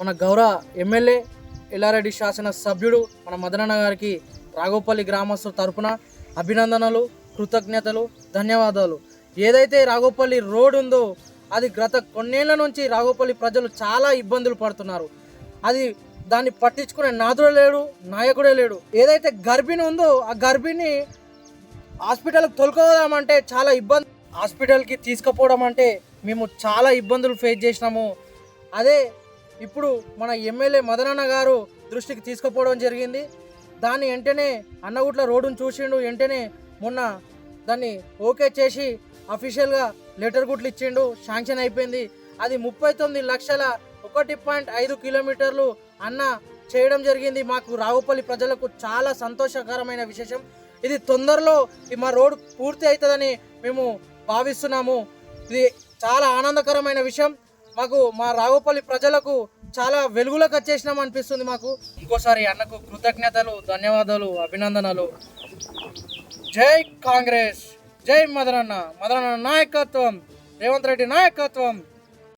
మన గౌరవ ఎమ్మెల్యే ఎల్లారెడ్డి శాసన సభ్యుడు మన మదనన్న గారికి రాఘోపల్లి గ్రామస్తుల తరపున అభినందనలు కృతజ్ఞతలు ధన్యవాదాలు. ఏదైతే రాఘోపల్లి రోడ్ ఉందో అది గత కొన్నేళ్ళ నుంచి రాఘోపల్లి ప్రజలు చాలా ఇబ్బందులు పడుతున్నారు. అది దాన్ని పట్టించుకునే నాదుడే లేడు నాయకుడే లేడు. ఏదైతే గర్భిణి ఉందో ఆ గర్భిణి హాస్పిటల్కి తొలుకోదామంటే చాలా ఇబ్బంది. హాస్పిటల్కి తీసుకుపోవడం అంటే మేము చాలా ఇబ్బందులు ఫేస్ చేసినాము. అదే ఇప్పుడు మన ఎమ్మెల్యే మదనన్న గారు దృష్టికి తీసుకుపోవడం జరిగింది. దాన్ని వెంటనే అన్నగుట్ల రోడ్డును చూసిండు. వెంటనే మొన్న దాన్ని ఓకే చేసి అఫీషియల్గా లెటర్ గుట్లు ఇచ్చిండు. శాంక్షన్ అయిపోయింది. అది ముప్పై తొమ్మిది లక్షల ఒకటి పాయింట్ ఐదు కిలోమీటర్లు అన్న చేయడం జరిగింది. మాకు రావుపల్లి ప్రజలకు చాలా సంతోషకరమైన విశేషం. ఇది తొందరలో మా రోడ్ పూర్తి అవుతుందని మేము భావిస్తున్నాము. ఇది చాలా ఆనందకరమైన విషయం. మాకు మా రావుపల్లి ప్రజలకు చాలా వెలుగులోకి వచ్చేసినాం అనిపిస్తుంది మాకు. ఇంకోసారి అన్నకు కృతజ్ఞతలు ధన్యవాదాలు అభినందనలు. జై కాంగ్రెస్ జై మదనన్న. మదనన్న నాయకత్వం రేవంత్ రెడ్డి నాయకత్వం.